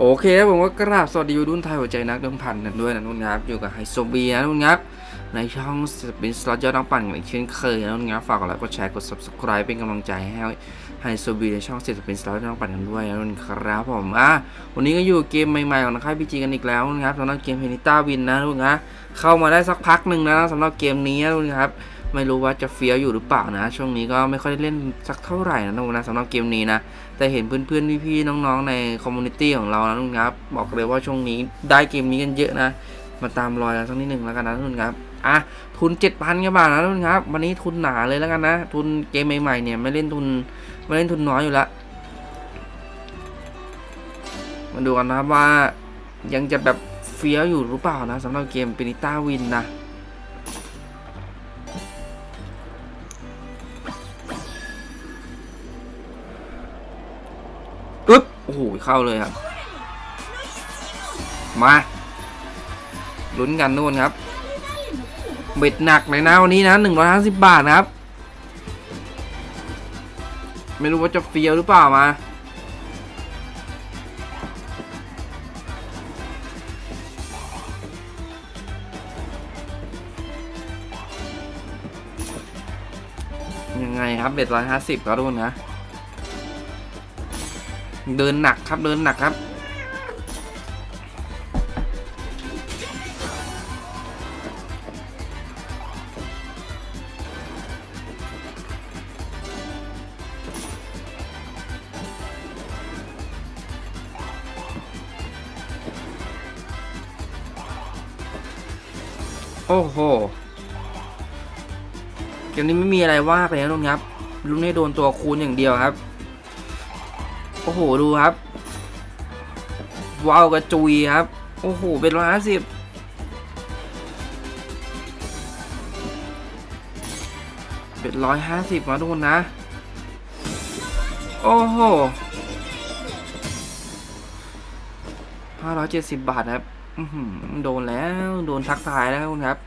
โอเคครับผมก็กราบสวัสดีวัยรุ่นไทยหัวใจนักเดิมพันกันด้วยนะนุ่นครับอยู่กับไฮโซเบียนะนุ่นครับในช่องสปินสล็อตยอดนักปั่นอย่างเช่นเคยนะนุ่นครับฝากกดไลค์กดแชร์กด subscribe เป็นกำลังใจให้ไฮโซเบียในช่องสปินสล็อตยอดนักปั่นกันด้วยนะนุ่นครับผมอะวันนี้ก็อยู่เกมใหม่ๆของนักค่ายพีจีกันอีกแล้วนะครับสำหรับเกมเพนิต้าวินนะนุ่นครับเข้ามาได้สักพักหนึ่งนะสำหรับเกมนี้นะนุ่นครับ ไม่รู้ว่าจะเฟี้ยวอยู่หรือเปล่านะ ช่วงนี้ก็ไม่ค่อยได้เล่นสักเท่าไหร่นะนุ่นนะสำหรับเกมนี้นะ แต่เห็นเพื่อนๆพี่ๆน้องๆในคอมมูนิตี้ของเรานะนุ่นครับ บอกเลยว่าช่วงนี้ได้เกมนี้กันเยอะนะ มาตามรอยกันสักนิดหนึ่งแล้วกันนะนุ่นครับอะทุน 7,000กว่าบาทนะนุ่นครับ วันนี้ทุนหนาเลยแล้วกันนะ ทุนเกมใหม่ๆเนี่ยไม่เล่นทุนไม่เล่นทุนน้อยอยู่ละมาดูกันนะครับว่ายังจะแบบเฟี้ยวอยู่หรือเปล่านะสำหรับเกมเปนิต้าวินนะ หเข้าเลยครับ มาลุ้นกันนู่นครับ เบ็ดหนักเลยนะวันนี้นะหนึ่งร้อยห้าสิบบาทนะครับ ไม่รู้ว่าจะเฟียวหรือเปล่ามายังไงครับเบ็ดร้อยห้าสิบก็รุ่นนะ เดินหนักครับเดินหนักครับ โอ้โหเกมนี้ไม่มีอะไรว่าไปแล้วนะครับลุงให้โดนตัวคูณอย่างเดียวครับ อ้โหดูครับว้าวกระจุยครับ โอ้โห เป็นร้อยห้าสิบเป็นร้อยห้าสิบมาทุกคนนะ โอ้โหห้าร้อยเจ็ดสิบบาทครับโดนแล้วโดนทักทายแล้วครับ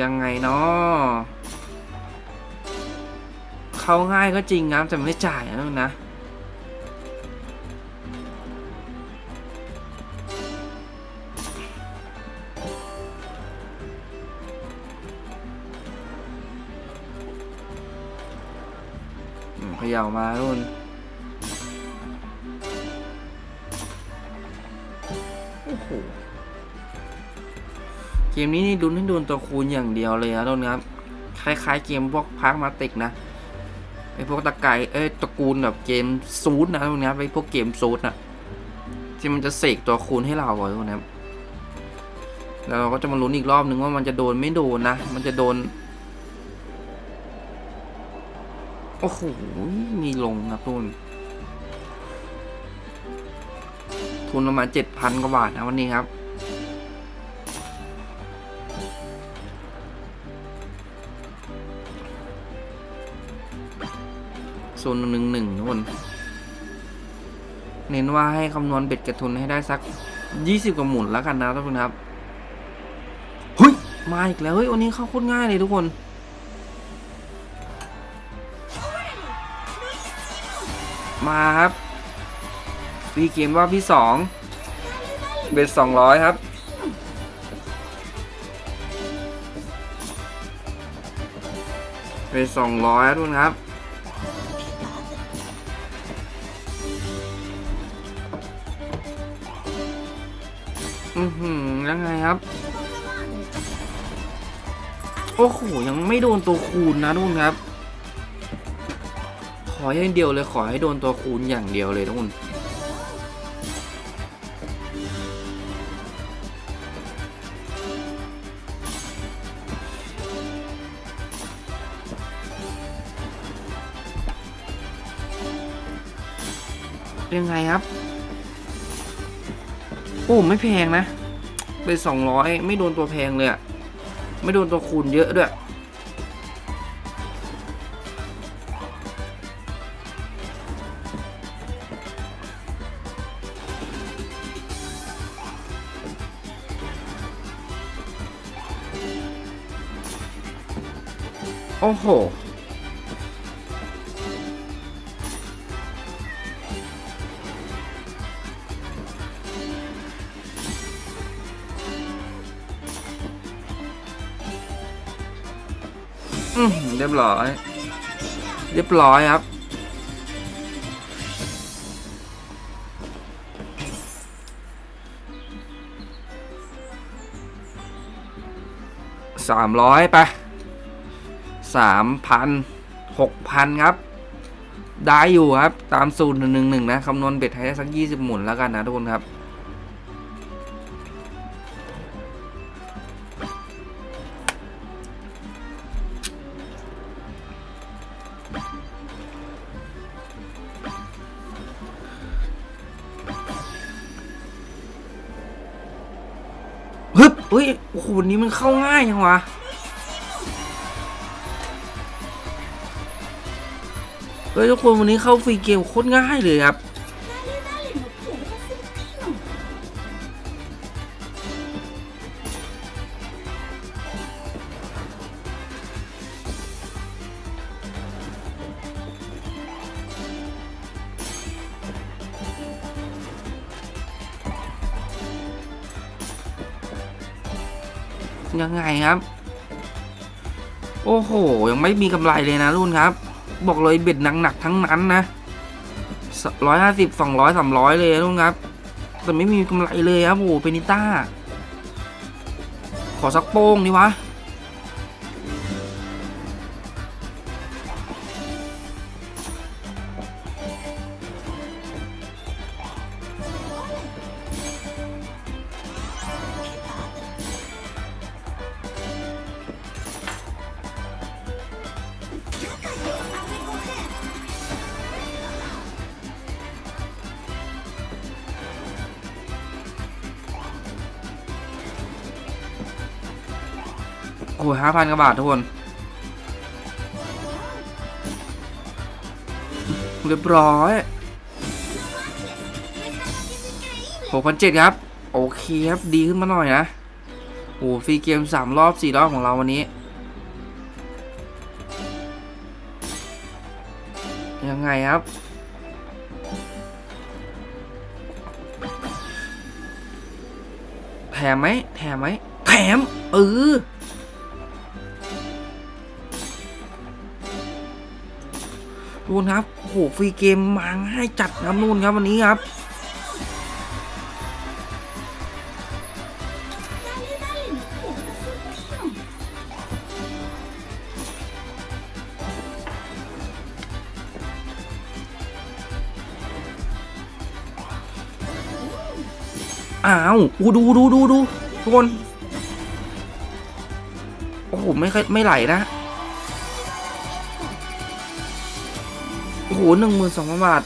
ยังไงเนาะ เขาง่ายก็จริงครับแต่ไม่จ่ายนะนะขย่ามารุ่นโอ้โหเกมนี้นี่ดุนให้โดนตัวคูณอย่างเดียวเลยนะทุกนครับ คล้ายๆเกมพวกพาร์คมาติกนะ ไอพวกตะไกเอ้ยตระกูลแบบเกมซูดนะตรงนี้ไอพวกเกมซูดนะที่มันจะเสกตัวคูณให้เราอะตรงนี้แล้วเราก็จะมาลุ้นอีกรอบนึงว่ามันจะโดนไม่โดนนะ มันจะโดน โอ้โห มีลงครับทุนทุนประมาณเจ็ดพันกว่าบาทนะวันนี้ครับ ศูนย์หนึ่งหนึ่งทุกคน เน้นว่าให้คำนวณเบ็ดกระทุนให้ได้สักยี่สิบกว่าหมุนแล้วกันนะทุกคนครับเฮ้ยมาอีกแล้วเฮ้ยวันนี้เข้าโคตรง่ายเลยทุกคนมาครับฟรีเกมว่าพี่สองเบ็ดสองร้อยครับ เบ็ดสองร้อยทุกคนครับ อือหือยังไงครับ โอ้โห ยังไม่โดนตัวคูณนะทุกคนครับ ขออย่างเดียวเลยขอให้โดนตัวคูณอย่างเดียวเลยทุกคนยังไงครับ อ้ไม่แพงนะเป็นสองร้อยไม่โดนตัวแพงเลยอะไม่โดนตัวคูณเยอะด้วยโอ้โห เรียบร้อย เรียบร้อยครับ สามร้อยไปสามพันหกพันครับ ได้อยู่ครับ ตามสูตรหนึ่งหนึ่งนะ คำนวณเบ็ดให้ได้สักยี่สิบหมุนแล้วกันนะทุกคนครับ วันนี้มันเข้าง่ายจังวะเฮ้ยทุกคนวันนี้เข้าฟรีเกมโคตรง่ายเลยครับ ยังไงครับ โอ้โห ยังไม่มีกำไรเลยนะรุ่นครับ บอกเลยเบ็ดหนักๆทั้งนั้นนะร้อยห้าสิบสองร้อยสามร้อยเลยรุ่นครับ แต่ไม่มีกำไรเลยครับโอ้โหเปนิต้า ขอสักโป้งดิวะ อ้โหห้าพันกว่าบาททุกคนเรียบร้อยหกพันเจ็ดครับ โอเคครับ ดีขึ้นมาหน่อยนะโอ้ฟรีเกมสามรอบสี่รอบของเราวันนี้ ยังไงครับแถมไหมแถมไหมแถมเออ ดูนครับโอ้โหฟรีเกมมาง่ายจัดครับนู่นครับวันนี้ครับอ้าวอูดูดูดูดูทุกคน โอ้โห ไม่ค่อยไม่ไหลนะ หหนึ่งหมื่นสองพันบาท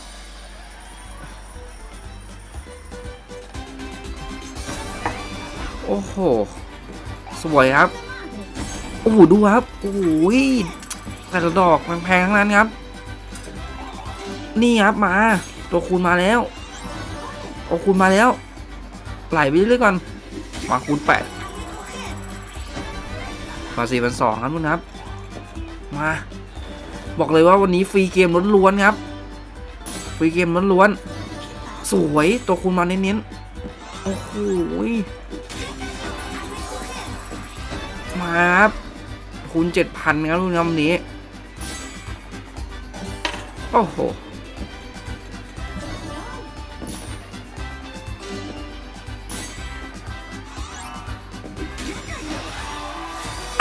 โอ้โห สวยครับ โอ้โห ดูครับ โอ้โหแต่ละดอกแพงๆทั้งนั้นครับ นี่ครับมา ตัวคูณมาแล้วตัวคูณมาแล้ว ไหลไปเรื่อยก่อน มาคูณแปดมาสี่พันสองครับทุกนครับ มา บอกเลยว่าวันนี้ฟรีเกมล้วนๆครับ ฟรีเกมล้วนๆสวยตัวคูณมาเน้นๆโอ้โหมาครับคูณเจ็ดพันครับทุกนครับวันนี้โอ้โห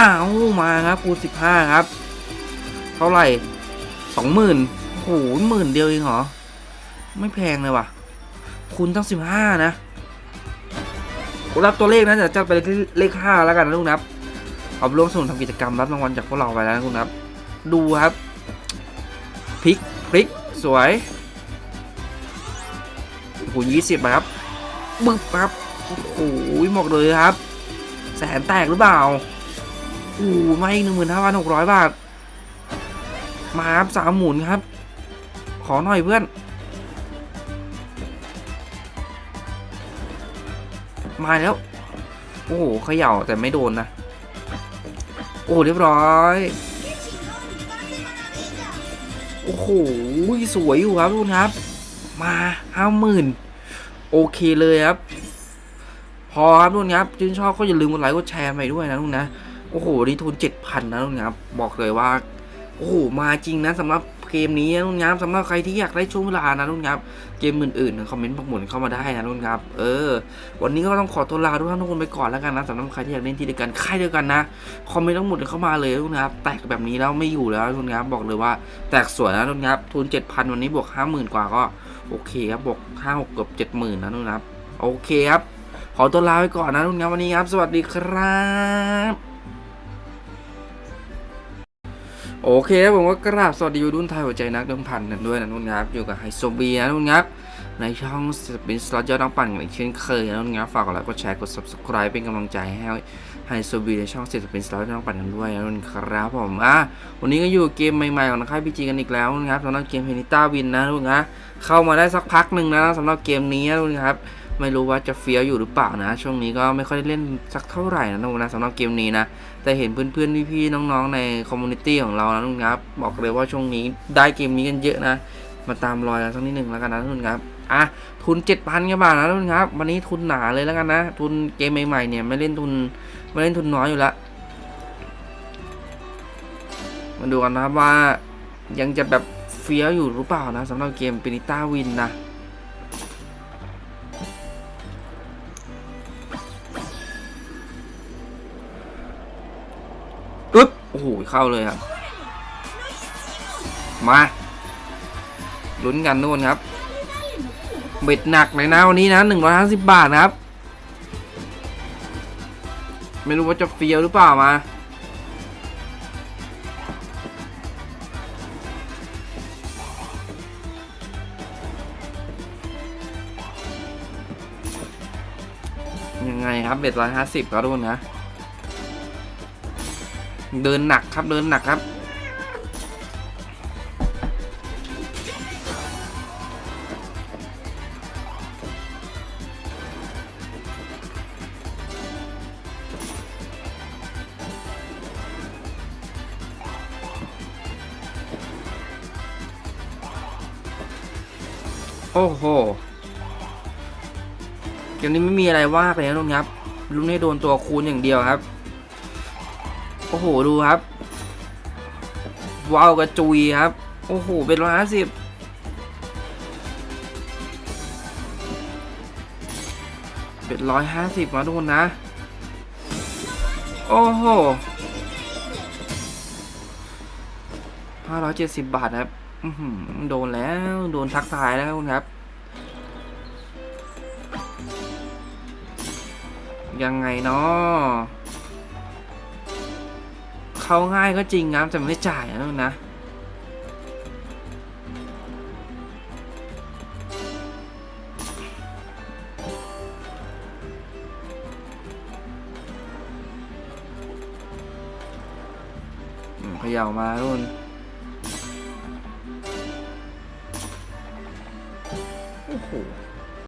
อ้าวมาครับคูณสิบห้าครับ เท่าไหร่สองหมื่นโหหมื่นเดียวเองเหรอ ไม่แพงเลยว่ะคูณตั้งสิบห้านะรับตัวเลขนะจะจะเป็นเลขห้าแล้วกันนะลูกนับ เอาร่วมสนุนทำกิจกรรมรับรางวัลจากพวกเราไปแล้วนะลูกนะครับ ดูครับพลิกพลิกสวยคูณยี่สิบครับบึ๊บครับโอ้โหหมดเลยครับ แสนแตกหรือเปล่าโอ้โหมาอีกหนึ่งหมื่นห้าพันหกร้อยบาท มาครับสามหมุนครับ ขอหน่อยเพื่อน มาแล้ว โอ้โหเขย่าแต่ไม่โดนนะ โอ้เรียบร้อย โอ้โหสวยอยู่ครับทุกคนครับ มาห้าหมื่นโอเคเลยครับ พอครับทุกคนครับชื่นชอบก็อย่าลืมกดไลค์กดแชร์ไปด้วยนะทุกคนนะโอ้โหนี่ทุนเจ็ดพันนะทุกคนครับ บอกเลยว่า โอ้โหมาจริงนะสำหรับเกมนี้นะนุ่นครับสำหรับใครที่อยากได้ช่วงเวลานะนุ่นครับเกมอื่นๆนะคอมเมนต์ปักหมุนเข้ามาได้นะนุ่นครับเออ วันนี้ก็ต้องขอตัวลาทุกท่านทุกคนไปก่อนแล้วกันนะสำหรับใครที่อยากเล่นทีเดียวกันค่ายเดียวกันนะคอมเมนต์ทั้งหมดเข้ามาเลยนุ่นครับแตกแบบนี้แล้วไม่อยู่แล้วนุ่นครับบอกเลยว่าแตกสวยนะนุ่นครับทุน7,000วันนี้บวก50,000กว่าก็โอเคครับบวก5 6เกือบ70,000นะนุ่นครับโอเคครับขอตัวลาไปก่อนนะนุ่นครับวันนี้ครับ สวัสดีครับ โอเคครับผมก็กราบสวัสดีวัยรุ่นไทยหัวใจนักเดิมพันกันด้วยนะนุ่นครับอยู่กับไฮโซเบียนะนุ่นครับในช่องสปินสล็อตยอดนักปั่นกันอีกเช่นเคยนะนุ่นครับฝากกดไลค์กดแชร์กด subscribe เป็นกำลังใจให้ไฮโซบีในช่องเสปินสล็อตยอดนักปั่นกันด้วยนะนุ่นครับผมอะวันนี้ก็อยู่เกมใหม่ๆของค่ายพีจีกันอีกแล้วนะครับสำหรับเกมเพนิต้าวินนะนุ่นนะเข้ามาได้สักพักหนึ่งนะสำหรับเกมนี้นะนุ่นครับ ไม่รู้ว่าจะเฟี้ยวอยู่หรือเปล่านะ ช่วงนี้ก็ไม่ค่อยได้เล่นสักเท่าไหร่นะนุ่นนะสำหรับเกมนี้นะ แต่เห็นเพื่อนๆพี่ๆน้องๆในคอมมูนิตี้ของเรานะนุ่นครับบอกเลยว่าช่วงนี้ได้เกมนี้กันเยอะนะ มาตามรอยกันสักนิดหนึ่งแล้วกันนะนุ่นครับอะทุน 7,000กว่าบาทนะนุ่นครับ วันนี้ทุนหนาเลยแล้วกันนะ ทุนเกมใหม่ๆเนี่ยไม่เล่นทุนไม่เล่นทุนน้อยอยู่ละมาดูกันนะครับว่ายังจะแบบเฟี้ยวอยู่หรือเปล่านะสำหรับเกมปินิต้าวินนะ เข้าเลยครับ มาลุ้นกันนู่นครับ เบ็ดหนักเลยนะวันนี้นะหนึ่งร้อยห้าสิบบาทนะครับ ไม่รู้ว่าจะเฟียวหรือเปล่ามายังไงครับเบ็ดร้อยห้าสิบก็รุ่นนะ เดินหนักครับเดินหนักครับ โอ้โหเกมนี้ไม่มีอะไรว่าไปนะลุงครับลุงให้โดนตัวคูณอย่างเดียวครับ อ้โหดูครับว้าวกระจุยครับ โอ้โห เป็นร้อยห้าสิบเป็นร้อยห้าสิบมาทุกคนนะ โอ้โหห้าร้อยเจ็ดสิบบาทครับโดนแล้วโดนทักทายแล้วครับ ยังไงเนาะ เขาง่ายก็จริงนะแต่ไม่จ่ายนะนะอืมเขย่ามาทุกคน